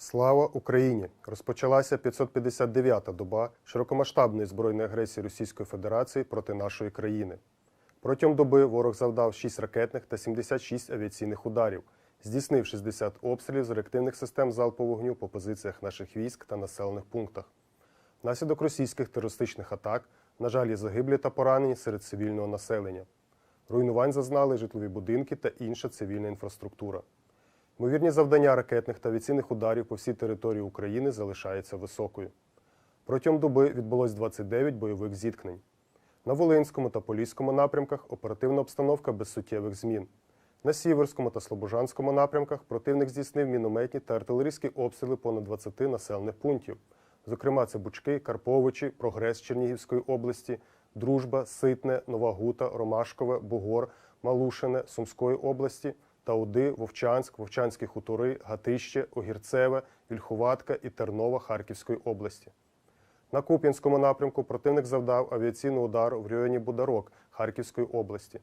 Слава Україні! Розпочалася 559-та доба широкомасштабної збройної агресії Російської Федерації проти нашої країни. Протягом доби ворог завдав 6 ракетних та 76 авіаційних ударів, здійснив 60 обстрілів з реактивних систем залпового вогню по позиціях наших військ та населених пунктах. Внаслідок російських терористичних атак, на жаль, є загиблі та поранені серед цивільного населення. Руйнувань зазнали житлові будинки та інша цивільна інфраструктура. Ймовірні завдання ракетних та авіаційних ударів по всій території України залишаються високою. Протягом доби відбулось 29 бойових зіткнень. На Волинському та Поліському напрямках оперативна обстановка без суттєвих змін. На Сіверському та Слобожанському напрямках противник здійснив мінометні та артилерійські обстріли понад 20 населених пунктів. Зокрема, це Бучки, Карповичі, Прогрес Чернігівської області, Дружба, Ситне, Нова Гута, Ромашкове, Бугор, Малушине Сумської області, Тауди, Вовчанськ, Вовчанські хутори, Гатище, Огірцеве, Вільхуватка і Тернова Харківської області. На Куп'янському напрямку противник завдав авіаційний удар в районі Бударок Харківської області.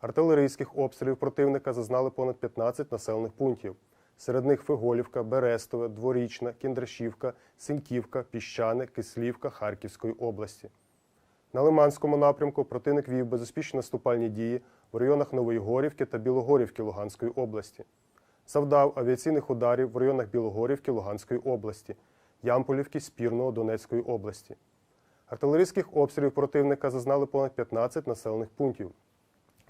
Артилерійських обстрілів противника зазнали понад 15 населених пунктів. Серед них Фиголівка, Берестове, Дворічна, Кіндрашівка, Синьківка, Піщане, Кислівка Харківської області. На Лиманському напрямку противник вів безуспішні наступальні дії в районах Нової Горівки та Білогорівки Луганської області. Завдав авіаційних ударів в районах Білогорівки Луганської області, Ямполівки, Спірного Донецької області. Артилерійських обстрілів противника зазнали понад 15 населених пунктів.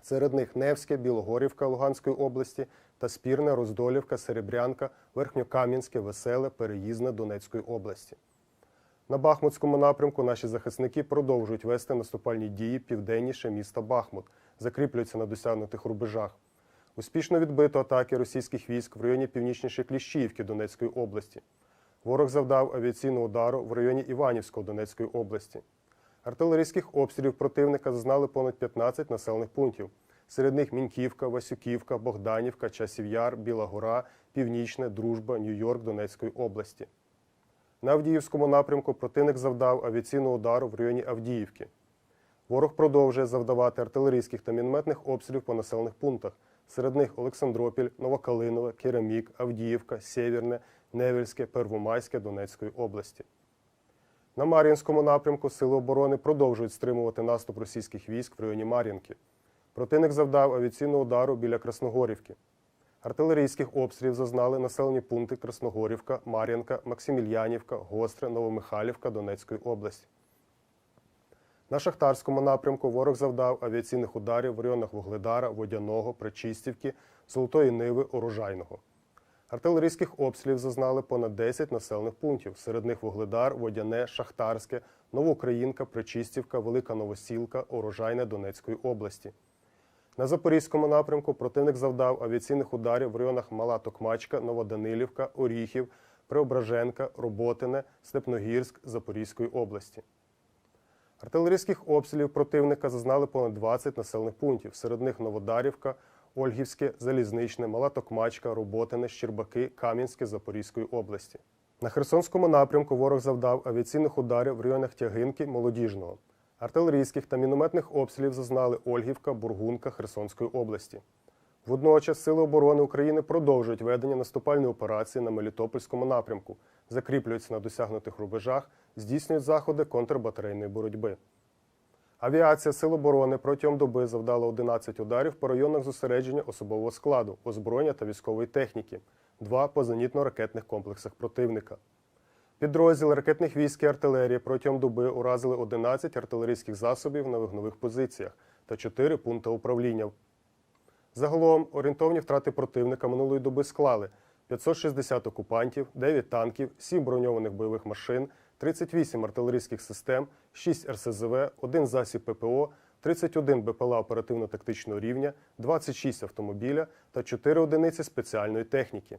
Серед них Невське, Білогорівка Луганської області та Спірне, Роздолівка, Серебрянка, Верхньокам'янське, Веселе, Переїзне Донецької області. На Бахмутському напрямку наші захисники продовжують вести наступальні дії південніше міста Бахмут, закріплюються на досягнутих рубежах. Успішно відбито атаки російських військ в районі північніше Кліщіївки Донецької області. Ворог завдав авіаційного удару в районі Іванівського Донецької області. Артилерійських обстрілів противника зазнали понад 15 населених пунктів. Серед них Міньківка, Васюківка, Богданівка, Часів Яр, Біла Гора, Північне, Дружба, Нью-Йорк Донецької області. На Авдіївському напрямку противник завдав авіаційного удару в районі Авдіївки. Ворог продовжує завдавати артилерійських та мінометних обстрілів по населених пунктах. Серед них Олександропіль, Новокалинове, Керамік, Авдіївка, Сєвєрне, Невельське, Первомайське Донецької області. На Мар'їнському напрямку Сили оборони продовжують стримувати наступ російських військ в районі Мар'їнки. Противник завдав авіаційного удару біля Красногорівки. Артилерійських обстрілів зазнали населені пункти Красногорівка, Мар'їнка, Максимільянівка, Гостре, Новомихайлівка Донецької області. На Шахтарському напрямку ворог завдав авіаційних ударів в районах Вугледара, Водяного, Причистівки, Золотої Ниви, Урожайного. Артилерійських обстрілів зазнали понад 10 населених пунктів. Серед них Вугледар, Водяне, Шахтарське, Новоукраїнка, Причистівка, Велика Новосілка, Урожайне Донецької області. На Запорізькому напрямку противник завдав авіаційних ударів в районах Мала Токмачка, Новоданилівка, Оріхів, Преображенка, Роботине, Степногірськ Запорізької області. Артилерійських обстрілів противника зазнали понад 20 населених пунктів. Серед них Новодарівка, Ольгівське, Залізничне, Мала Токмачка, Роботине, Щербаки, Кам'янське Запорізької області. На Херсонському напрямку ворог завдав авіаційних ударів в районах Тягинки, Молодіжного. Артилерійських та мінометних обстрілів зазнали Ольгівка, Бургунка Херсонської області. Водночас Сили оборони України продовжують ведення наступальної операції на Мелітопольському напрямку, закріплюються на досягнутих рубежах, здійснюють заходи контрбатарейної боротьби. Авіація Сил оборони протягом доби завдала 11 ударів по районах зосередження особового складу, озброєння та військової техніки, два по зенітно-ракетних комплексах противника. Підрозділ ракетних військ і артилерії протягом доби уразили 11 артилерійських засобів на вогнових позиціях та 4 пункти управління. Загалом орієнтовні втрати противника минулої доби склали 560 окупантів, 9 танків, 7 броньованих бойових машин, 38 артилерійських систем, 6 РСЗВ, 1 засіб ППО, 31 БПЛА оперативно-тактичного рівня, 26 автомобіля та 4 одиниці спеціальної техніки.